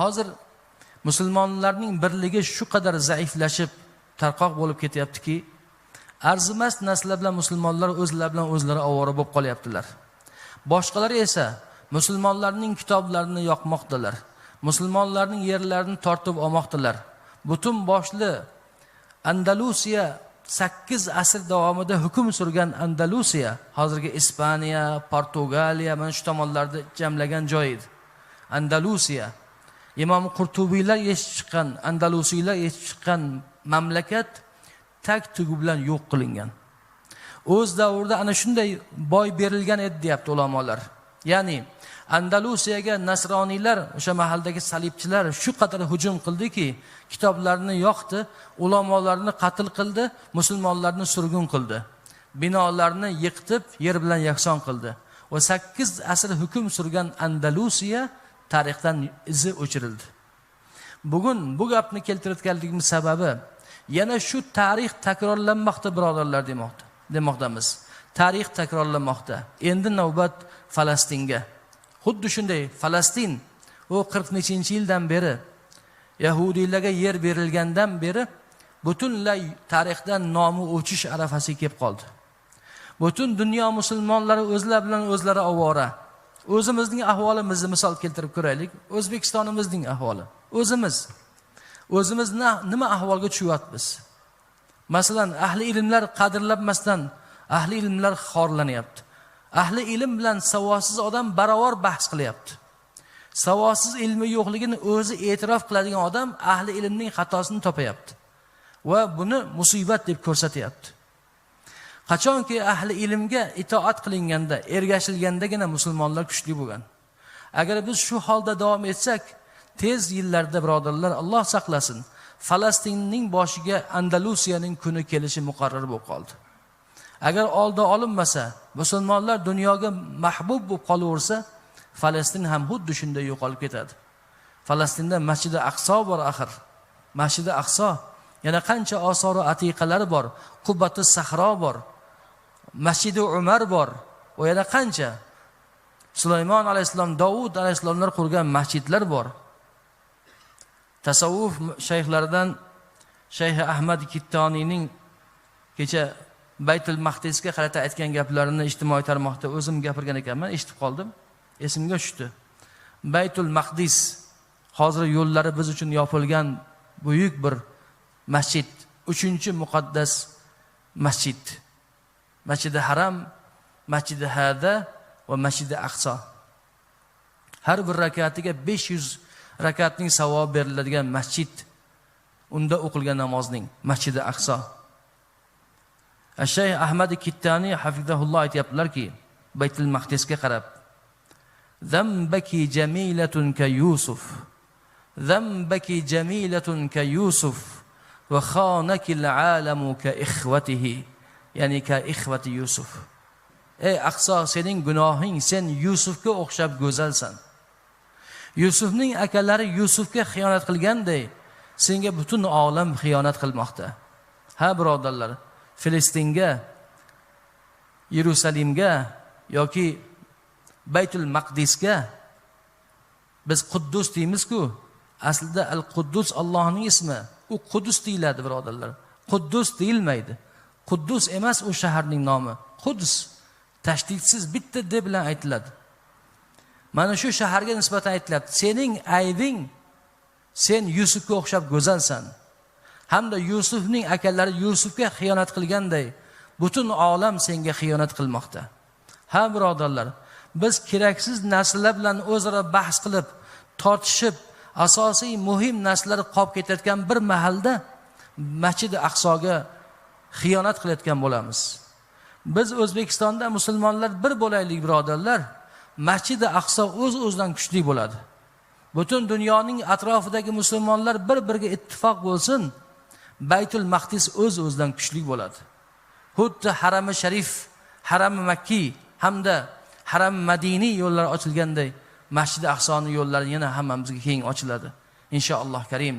hozir musulmonlarning birligi shu qadar zaiflashib tarqoq bo'lib ketyaptiki arzimas narsalar bilan musulmonlar o'zlari bilan o'zlari ovora bo'lib qolyaptilar. Boshqalar esa musulmonlarning kitoblarini yoqmoqdalar. Musulmonlarning yerlarini tortib olmoqdalar. Butun boshli andalusiya sakkiz asr davomida hukm surgan andalusiya hozirgi ispaniya portugaliya mana shu tomonlarni jamlagan joy edi. Andalusiya imom qurtubiylar yechib chiqqan andalusiylar yechib chiqqan mamlakat tag tugi bilan yo'q qilingan. O'z davrida ana shunday boy berilgan edi deyapti ulamolar. Ya'ni andalusiyaga nasroniylar o'sha mahaldagi salibchilar shu qadar hujum qildiki kitoblarni yoqdi ulamolarni qatl qildi musulmonlarni surgun qildi. Binolarni yiqitib yer bilan yakson qildi. Va sakkiz asr hukm surgan andalusiya tarixdan izi o'chirildi. Bugun bu gapni keltirayotganligimiz sababi yana shu tarix takrorlanmoqda birodarlar demoqda demoqdamiz. Tarix takrorlanmoqda. Endi navbat falastinga. Xuddi shunday falastin u qirq nechinchi yildan beri yahudiylarga yer berilgandan beri butunlay tarixdan nomi o'chish arafasiga kelib qoldi. Butun dunyo musulmonlari o'zlari bilan o'zlari ovora. O'zimizning ahvolimizni misol keltirib ko'raylik. O'zbekistonimizning ahvoli. O'zimiz. O'zimiz nima ahvolga tushyapmiz? Masalan ahli ilmlar qadrlanmasdan ahli ilmlar xorlanyapti. Ahli ilm bilan savodsiz odam barobar bahs qilyapti. Savodsiz ilmi yo'qligini o'zi e'tirof qiladigan odam ahli ilmning xatosini topayapti va buni musibat deb ko'rsatyapti. Qachonki ahli ilmga itoat qilinganda ergashilgandagina musulmonlar kuchli bo'lgan. Agar biz shu holda davom etsak tez yillarda birodarlar alloh saqlasin falastinning boshiga andalusiyaning kuni kelishi muqarrar bo'lib qoldi. Agar oldi olinmasa musulmonlar dunyoga mahbub bo'lib qolaversa falastin ham xuddi shunday yo'qolib ketadi. Falastinda masjidi aqso bor axir. Masjidi aqso yana qancha osori atiqalari bor. Qubati sahro bor. Masjidi umar bor. U yerda qancha? Sulaymon alayhissalom dovud alayhissalomlar qurgan masjidlar bor. Tasavvuf shayxlaridan shayx ahmad kittoniyning kecha baytul mahdisga qarata aytgan gaplarini ijtimoiy tarmoqda o'zim gapirgan ekanman eshitib qoldim. Esimga tushdi. Baytul mahdis hozir yo'llari biz uchun yopilgan buyuk bir masjid uchinchi muqaddas masjid. Masjidi haram masjidi hada va masjidi aqso har bir rakatiga besh yuz rakatning savobi beriladigan masjid unda o'qilgan namozning masjidi aqso shayx ahmadi kittani hafizahulloh aytyaptilarki baytul mahdisga qarab zambaki jamilatun ka yusuf zambaki jamilatun ka yusuf va xonaki alamu ka ixvatihi ya'ni ka ixvati yusuf. Ey aqso sening gunohing sen yusufga o'xshab go'zalsan. Yusufning akalari yusufga xiyonat qilganday senga butun olam xiyonat qilmoqda. Ha birodarlar filistinga yerusalimga yoki baytul maqdisga biz quddus deymizku aslida al quddus allohning ismi. U qudus deyiladi birodarlar. Quddus deyilmaydi. Quddus emas u shaharning nomi. Quds tashdidsiz bitta d bilan aytiladi. Mana shu shaharga nisbatan aytilyapti. Sening aybing sen yusufga o'xshab go'zalsan. Hamda yusufning akalari yusufga xiyonat qilganday butun olam senga xiyonat qilmoqda. Ha birodarlar biz keraksiz narsalar bilan o'zaro bahs qilib tortishib asosiy muhim narsalar qolib ketayotgan bir mahalda masjidi aqsoga xiyonat qilayotgan bo'lamiz. Biz o'zbekistonda musulmonlar bir bo'laylik birodarlar. Masjidi aqso o'z uz o'zidan kuchli bo'ladi. Butun dunyoning atrofidagi musulmonlar bir biriga ittifoq bo'lsin baytul mahdis o'z o'zidan kuchli bo'ladi. Xuddi harami sharif harami makkiy hamda haram madiniy yo'llar ochilganday masjidi aqsoni yo'llari yana hammamizga keng ochiladi. Inshaalloh karim.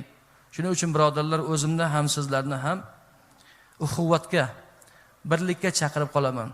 Shuning uchun birodarlar o'zimni ham sizlarni ham uquvvatga birlikka chaqirib qolaman.